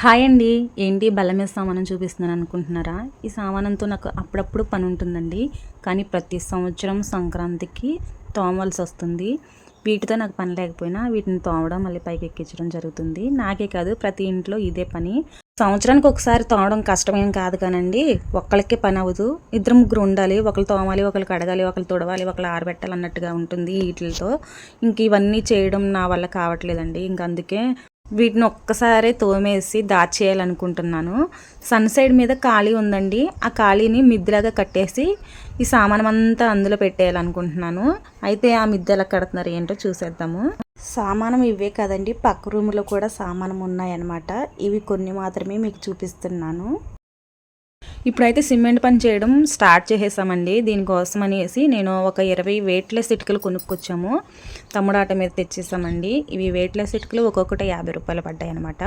Hi అండి. ఏంటి బలమే సామానం చూపిస్తున్నాను అనుకుంటున్నారా? ఈ సామానంతో నాకు అప్పుడప్పుడు పని ఉంటుందండి. కానీ ప్రతి సంవత్సరం సంక్రాంతికి తోమవలసి వస్తుంది. వీటితో నాకు పని లేకపోయినా వీటిని తోమడం మళ్ళీ పైకి ఎక్కించడం జరుగుతుంది. నాకే కాదు ప్రతి ఇంట్లో ఇదే పని. సంవత్సరానికి ఒకసారి తోమడం కష్టమేం కాదు కానండి. ఒక్కళ్ళకే పని అవ్వదు. ఇద్దరు ముగ్గురు ఉండాలి. ఒకళ్ళు తోమాలి ఒకరు కడగాలి ఒకరు తుడవాలి ఒకళ్ళు ఆరబెట్టాలి అన్నట్టుగా ఉంటుంది వీటితో ఇంక ఇవన్నీ చేయడం నా వల్ల కావట్లేదండి. ఇంక అందుకే వీటిని ఒక్కసారే తోమేసి దాచేయాలనుకుంటున్నాను సన్ సైడ్ మీద ఖాళీ ఉందండి. ఆ ఖాళీని మిద్దెలాగా కట్టేసి ఈ సామానం అంతా అందులో పెట్టేయాలనుకుంటున్నాను. అయితే ఆ మిద్దె ఎలా కడుతున్నారు ఏంటో చూసేద్దాము. సామానం ఇవే కదండి. పక్క రూమ్లో కూడా సామానం ఉన్నాయన్నమాట. ఇవి కొన్ని మాత్రమే మీకు చూపిస్తున్నాను. ఇప్పుడైతే సిమెంట్ పని చేయడం స్టార్ట్ చేసేసామండి. దీనికోసం అనేసి నేను ఒక ఇరవై వెయిట్లెస్ ఇటుకలు కొనుక్కొచ్చాము. తమ్ముడాట మీద తెచ్చేసామండి. ఇవి వెయిట్లెస్ ఇటుకలు ఒక్కొక్కటి యాభై రూపాయలు పడ్డాయి అనమాట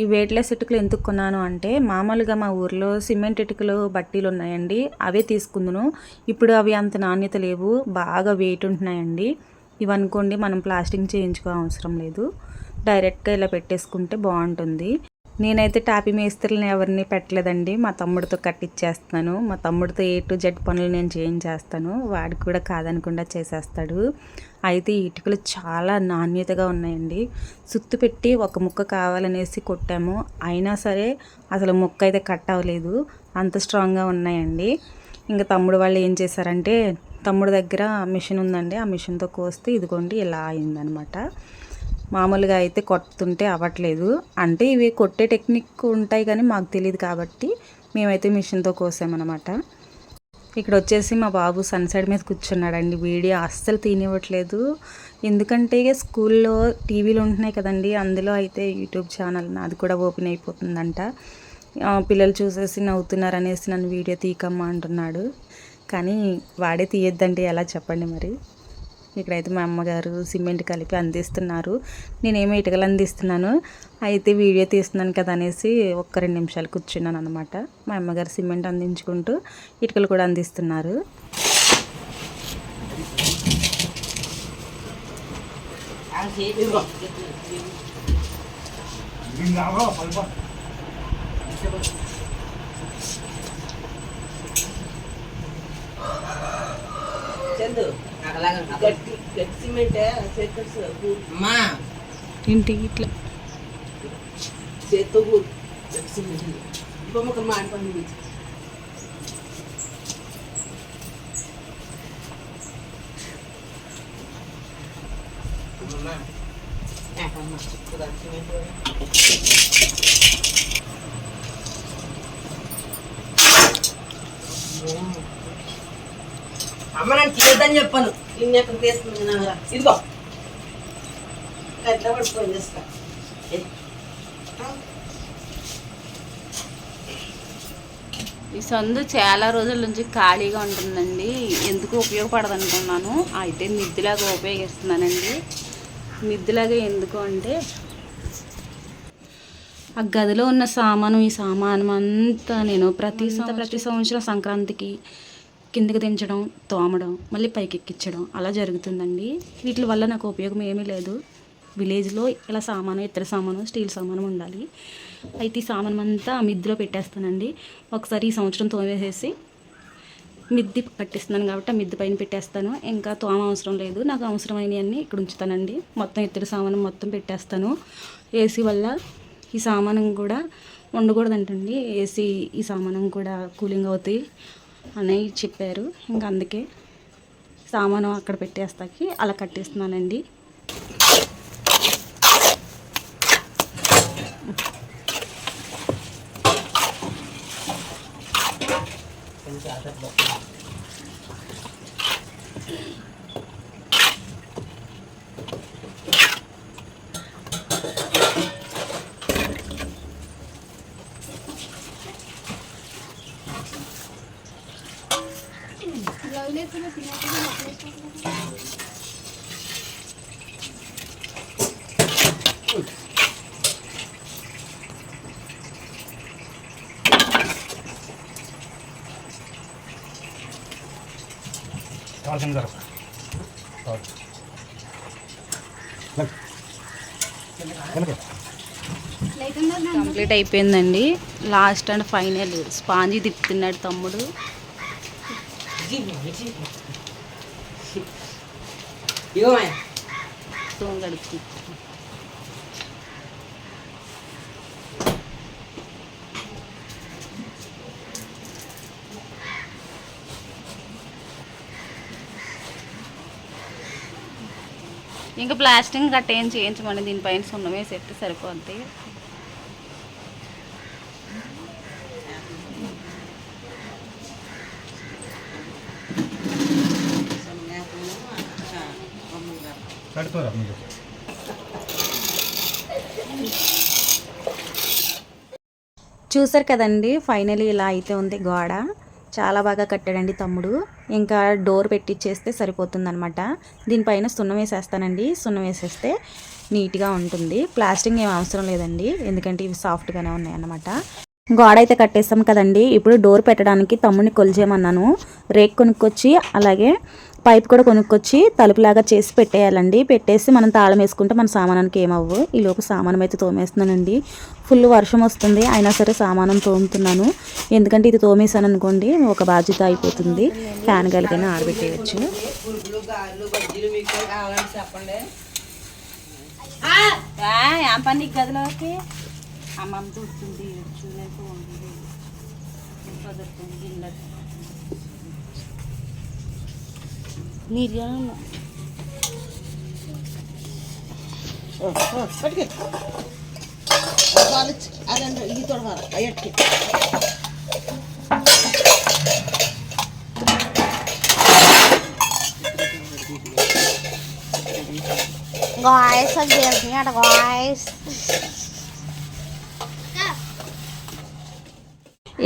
ఈ వెయిట్లెస్ ఇటుకలు ఎందుకు కొన్నాను అంటే మామూలుగా మా ఊర్లో సిమెంట్ ఇటుకలు బట్టీలు ఉన్నాయండి. అవే తీసుకుందును. ఇప్పుడు అవి అంత నాణ్యత లేవు. బాగా వెయిట్ ఉంటున్నాయండి. ఇవి అనుకోండి మనం ప్లాస్టింగ్ చేయించుకో అవసరం లేదు. డైరెక్ట్గా ఇలా పెట్టేసుకుంటే బాగుంటుంది. నేనైతే టాపీ మేస్త్రిని ఎవరిని పెట్టలేదండి. మా తమ్ముడితో కట్టిచ్చేస్తాను మా తమ్ముడితో ఏ టు జెడ్ పనులు నేను చేయించేస్తాను. వాడికి కూడా కాదనకుండా చేసేస్తాడు. అయితే ఇటుకలు చాలా నాణ్యతగా ఉన్నాయండి. సుత్తు పెట్టి ఒక ముక్క కావాలనేసి కొట్టాము. అయినా సరే అసలు ముక్క అయితే కట్ అవ్వలేదు. అంత స్ట్రాంగ్గా ఉన్నాయండి. ఇంకా తమ్ముడు వాళ్ళు ఏం చేశారంటే తమ్ముడు దగ్గర మిషన్ ఉందండి. ఆ మిషన్తో కోస్తే ఇదిగోండి ఇలా అయిందనమాట. మామూలుగా అయితే కొడుతుంటే అవ్వట్లేదు. అంటే ఇవి కొట్టే టెక్నిక్ ఉంటాయి కానీ మాకు తెలియదు కాబట్టి మేమైతే మిషన్తో కోసామన్నమాట. ఇక్కడ వచ్చేసి మా బాబు సన్సైడ్ మీద కూర్చున్నాడండి. వీడియో అస్సలు తీనివ్వట్లేదు. ఎందుకంటే స్కూల్లో టీవీలు ఉంటున్నాయి కదండి. అందులో అయితే యూట్యూబ్ ఛానల్ అది కూడా ఓపెన్ అయిపోతుందంట. పిల్లలు చూసేసి నవ్వుతున్నారు అనేసి నన్ను వీడియో తీయకమ్మా అంటున్నాడు. కానీ వాడే తీయొద్దంటే ఎలా చెప్పండి మరి? ఇక్కడైతే మా అమ్మగారు సిమెంట్ కలిపి అందిస్తున్నారు. నేనేమో ఇటుకలు అందిస్తున్నాను. అయితే వీడియో తీస్తున్నాను కదా అనేసి ఒక్క రెండు నిమిషాలు కూర్చున్నాను అనమాట మా అమ్మగారు సిమెంట్ అందించుకుంటూ ఇటుకలు కూడా అందిస్తున్నారు. చందు. అమ్మా. ఇంటి ఇట్లా. చేత్తో మాట పని అమ్మ. నన్ను తీయొద్దని చెప్పాను. నిన్న ఎక్కడ తీసుకున్నారా ఇదిగో. ఎట్లా పడిపోయింది ఇసుక. ఈ సందు చాలా రోజుల నుంచి ఖాళీగా ఉంటుందండి. ఎందుకు ఉపయోగపడదు అనుకున్నాను అయితే మిద్దిలాగా ఉపయోగిస్తున్నానండి. మిద్దిలాగా ఎందుకు అంటే ఆ గదిలో ఉన్న సామాను ఈ సామానం అంతా నేను ప్రతి ప్రతి సంవత్సరం సంక్రాంతికి కిందకి దించడం తోమడం మళ్ళీ పైకి ఎక్కించడం అలా జరుగుతుందండి. వీటి వల్ల నాకు ఉపయోగం ఏమీ లేదు. విలేజ్లో ఇలా సామాను ఇతర సామాను స్టీల్ సామాను ఉండాలి. అయితే ఈ సామాను అంతా మిద్దిలో పెట్టేస్తానండి. ఒకసారి ఈ సంవత్సరం తోమేసేసి మిద్ది కట్టిస్తున్నాను కాబట్టి ఆ మిద్ది పైన పెట్టేస్తాను. ఇంకా తోమ అవసరం లేదు. నాకు అవసరమైనవన్నీ ఇక్కడ ఉంచుతానండి. మొత్తం ఇతర సామాను మొత్తం పెట్టేస్తాను. ఏసీ వల్ల ఈ సామానం కూడా ఉండకూడదంటండి ఏసీ ఈ సామానం కూడా కూలింగ్ అవుతాయి. అని చెప్పారు. ఇంకా అందుకే సామాను అక్కడ పెట్టేస్తాకి అలా కట్టేస్తున్నానండి. కావాల్సింది జరగ కంప్లీట్ అయిపోయిందండి. లాస్ట్ అండ్ ఫైనల్ స్పాంజీ తిప్పుతున్నాడు తమ్ముడు. ఇగో మాయ తోంగడుపు ఇంకా ప్లాస్టింగ్ గట్ట ఏం చేయించమండి దీనిపైన సున్నం వేసి ఎత్తే సరిపోద్ది మీరు. చూసారు కదండి ఫైనలీ ఇలా అయితే ఉంది గోడ. చాలా బాగా కట్టాడండి తమ్ముడు. ఇంకా డోర్ పెట్టిచ్చేస్తే సరిపోతుందన్నమాట. దీనిపైన సున్నం వేసేస్తానండి. సున్నం వేసేస్తే నీట్గా ఉంటుంది. ప్లాస్టింగ్ ఏం అవసరం లేదండి. ఎందుకంటే ఇవి సాఫ్ట్గానే ఉన్నాయి అన్నమాట గోడ అయితే కట్టేస్తాం కదండి. ఇప్పుడు డోర్ పెట్టడానికి తమ్ముడిని కొలిచేయమన్నాను. రేక్ కొనుక్కొచ్చి అలాగే పైప్ కూడా కొనుక్కొచ్చి తలుపులాగా చేసి పెట్టేయాలండి. పెట్టేసి మనం తాళం వేసుకుంటే మన సామానానికి ఏమవ్వు? ఈ లోపు సామానం అయితే తోమేస్తున్నానండి. ఫుల్ వర్షం వస్తుంది. అయినా సరే సామానం తోముతున్నాను. ఎందుకంటే ఇది తోమేసాను అనుకోండి ఒక బాధ్యత అయిపోతుంది. ఫ్యాన్ కలిగిన ఆరబెట్టేయచ్చు. చెప్పండి గారెలు బజ్జీలు మీకు కావాలంటే చెప్పండి ఏం పని గదిలోకి అమ్మమ్మ తుడుతుంది నీట్గా పట్టుకే అదంటే ఇది తొడవాలి అయ్యట్కి Guys, ang build niya, guys.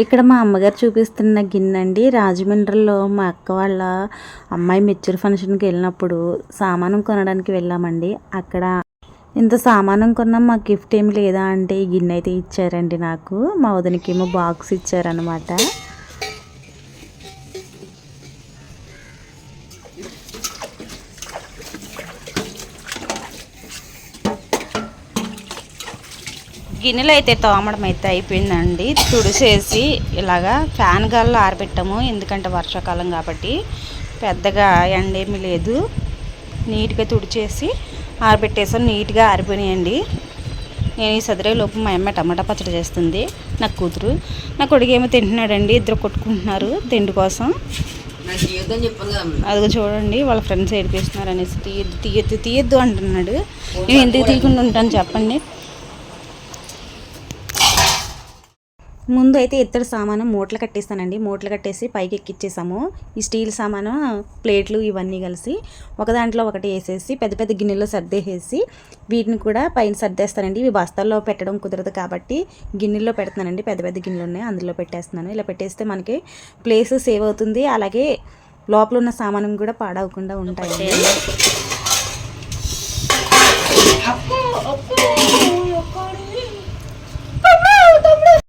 ఇక్కడ మా అమ్మగారు చూపిస్తున్న గిన్నె అండి రాజమండ్రిలో మా అక్క వాళ్ళ అమ్మాయి మెచ్యూర్ ఫంక్షన్కి వెళ్ళినప్పుడు సామానం కొనడానికి వెళ్ళామండి. అక్కడ ఇంత సామానం కొన్నాం మాకు గిఫ్ట్ ఏమి లేదా అంటే ఈ గిన్నె అయితే ఇచ్చారండి నాకు. మా వదినకేమో బాక్స్ ఇచ్చారనమాట గిన్నెలు అయితే తోమడం అయితే అయిపోయిందండి. తుడిసేసి ఇలాగా ఫ్యాన్ గాల్లో ఆరబెట్టాము. ఎందుకంటే వర్షాకాలం కాబట్టి పెద్దగా ఎండ ఏమీ లేదు. నీట్గా తుడిచేసి ఆరబెట్టేసాం నీట్గా ఆరిపోయినాయండి. నేను ఈ సదిరే లోపు మా అమ్మ టమాటా పచ్చడి చేస్తుంది. నా కూతురు. నా కొడుకు ఏమో తింటున్నాడండి. ఇద్దరు కొట్టుకుంటున్నారు తిండి కోసం. అదిగో చూడండి వాళ్ళ ఫ్రెండ్స్ ఏడిపిస్తున్నారు అనేసి తీయద్దు తీయద్దు తీయద్దు అంటున్నాడు. నేను ఎందుకు తీయకుండా ఉంటాను చెప్పండి. ముందు అయితే ఇత్తడి సామాను మూటలు కట్టేస్తానండి. మూటలు కట్టేసి పైకి ఎక్కిచ్చేసాము ఈ స్టీల్ సామాను ప్లేట్లు ఇవన్నీ కలిసి ఒక దాంట్లో ఒకటి వేసేసి పెద్ద పెద్ద గిన్నెలో సర్దేసేసి వీటిని కూడా పైన సర్దేస్తానండి. ఇవి బస్తాల్లో పెట్టడం కుదరదు కాబట్టి గిన్నెల్లో పెడుతున్నానండి. పెద్ద పెద్ద గిన్నెలు ఉన్నాయి. అందులో పెట్టేస్తున్నాను. ఇలా పెట్టేస్తే మనకి ప్లేస్ సేవ్ అవుతుంది. అలాగే లోపల ఉన్న సామానం కూడా పాడవకుండా ఉంటాయండి.